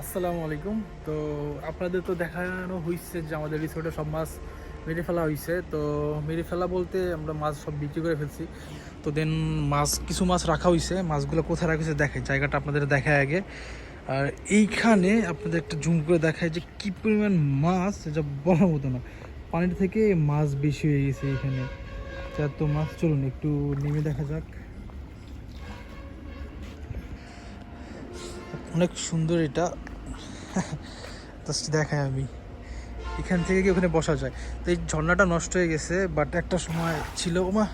আসসালামু আলাইকুম। তো আপনাদের তো দেখানো হয়েছে যে আমাদের রিসোর্টে সব মাছ মেরে ফেলা হয়েছে তো মেরে ফেলা বলতে আমরা মাছ সব বিক্রি করে ফেলছি। তো দেন মাছ, কিছু মাছ রাখা হয়েছে মাছগুলো কোথায় রাখা হয়েছে দেখে জায়গাটা আপনাদের দেখায় আগে। আর এইখানে আপনাদের একটা জুম করে দেখায় যে কী পরিমাণ মাছ যা বলার মতো না। পানির থেকে মাছ বেশি হয়ে গেছে এখানে। তা তো মাছ, চলুন একটু নেমে দেখা যাক। অনেক সুন্দর এটা। জাস্ট দেখাই আমি। এখান থেকে কি ওখানে বসা যায়। তো এই ঝর্ণাটা নষ্ট হয়ে গেছে বাট একটা সময় ছিল ওমা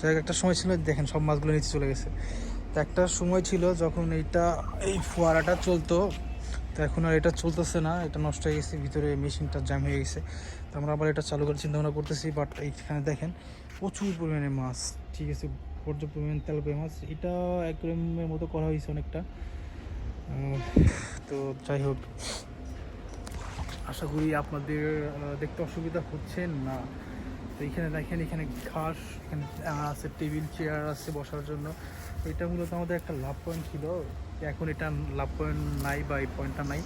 জায়গা একটা সময় ছিল, দেখেন সব মাছগুলো নিচে চলে গেছে। তো একটা সময় ছিল যখন এইটা, এই ফোয়ারাটা চলতো, তো এখন আর এটা চলতেছে না, এটা নষ্ট হয়ে গেছে, ভিতরে মেশিনটা জ্যাম হয়ে গেছে। তো আমরা আবার এটা চালু করার চিন্তা ভাবনা করতেছি বাট এইখানে দেখেন প্রচুর পরিমাণে মাছ, ঠিক আছে, পর্যাপ্ত পরিমাণ তেলাপিয়া মাছ। এটা অ্যাকুয়ারিয়ামের মতো করা হয়েছে অনেকটা। তো যাই হোক, আশা করি আপনাদের দেখতে অসুবিধা হচ্ছে না। তো এখানে দেখেন, এখানে ঘাস, এখানে আছে টেবিল, চেয়ার আছে বসার জন্য। এটা মূলত আমাদের একটা লাভ পয়েন্ট ছিল। এখন এটা লাভ পয়েন্ট নাই বা এই পয়েন্টটা নাই।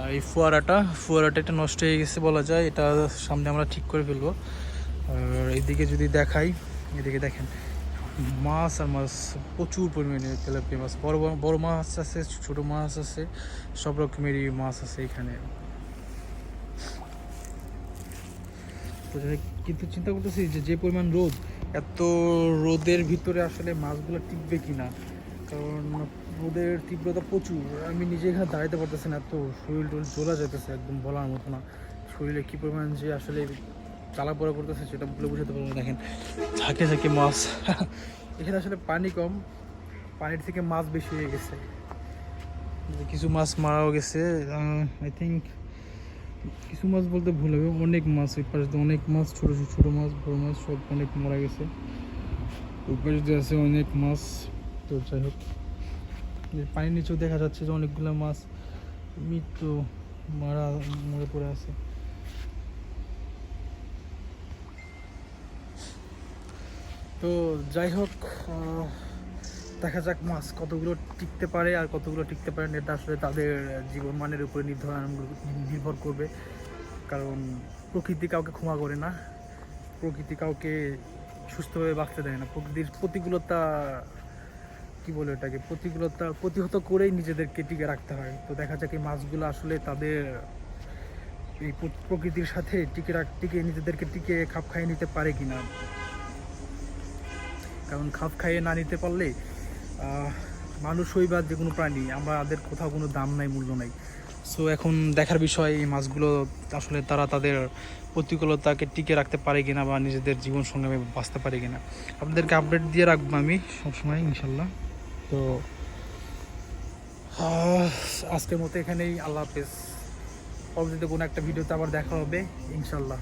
আর এই ফোয়ারাটা ফোয়ারাটা এটা নষ্ট হয়ে গেছে বলা যায়। এটা সামনে আমরা ঠিক করে ফেলব। আর এইদিকে যদি দেখাই, এদিকে দেখেন মাছ আর মাছ, প্রচুর পরিমাণে তেলাপিয়া মাছ, বড় বড় মাছ আছে, ছোট মাছ আছে, সব রকমেরই মাছ আছে এখানে। কিন্তু চিন্তা করতেছি যে যে পরিমাণ রোদ, এত রোদের ভিতরে আসলে মাছগুলো টিকবে কি না কারণ রোদের তীব্রতা প্রচুর, আমি নিজে এখানে দাঁড়াতে পারতেছি না, এত শরীর টরীর জ্বলা যেতেছে একদম বলার মতো না। শরীরে কী পরিমাণ যে আসলে চালাপড়া করতেছে সেটা বলে বোঝাতে পারব। দেখেন। ঝাঁকে ঝাঁকে মাছ। এখানে আসলে পানি কম, পানির থেকে মাছ বেশি হয়ে গেছে। কিছু মাছ মারাও গেছে আই থিঙ্ক কিছু মাছ বলতে ভুল হবে, অনেক মাছ ওই পাশে অনেক মাছ, ছোটো ছোটো মাছ, বড় মাছ, সব অনেক মারা গেছে। ওই পাশে আছে অনেক মাছ, তো যাই হোক। পানির নিচেও দেখা যাচ্ছে যে অনেকগুলো মাছ মৃত্যু মারা, মরে পড়ে আছে। তো যাই হোক দেখা যাক মাছ কতগুলো টিকতে পারে আর কতগুলো টিকতে পারে না, এটা আসলে তাদের জীবন মানের উপরে নির্ধারণ নির্ভর করবে। কারণ প্রকৃতি কাউকে ক্ষমা করে না প্রকৃতি কাউকে সুস্থভাবে বাঁচতে দেয় না। প্রকৃতির প্রতিকূলতা কি বলে ওটাকে প্রতিকূলতা প্রতিহত করেই নিজেদেরকে টিকে রাখতে হয়। তো দেখা যাক এই মাছগুলো আসলে তাদের এই প্রকৃতির সাথে টিকে রাখ টিকে নিজেদেরকে টিকে খাপ খাইয়ে নিতে পারে কিনা। কারণ খাপ খাইয়ে না নিতে পারলে মানুষ মানুষই বা যে কোনো প্রাণী আমরা আমাদের কোথাও কোনো দাম নাই, মূল্য নাই। সো এখন দেখার বিষয়, এই মাছগুলো আসলে তারা তাদের প্রতিকূলতাকে টিকে রাখতে পারে কিনা বা নিজেদের জীবন সংগ্রামে বাঁচতে পারে কিনা। আপনাদেরকে আপডেট দিয়ে রাখব আমি সবসময়, ইনশাল্লাহ। তো আজকের মতো এখানেই, আল্লাহ হাফেজ। পরবর্তীতে কোনো একটা ভিডিওতে আবার দেখা হবে, ইনশাল্লাহ।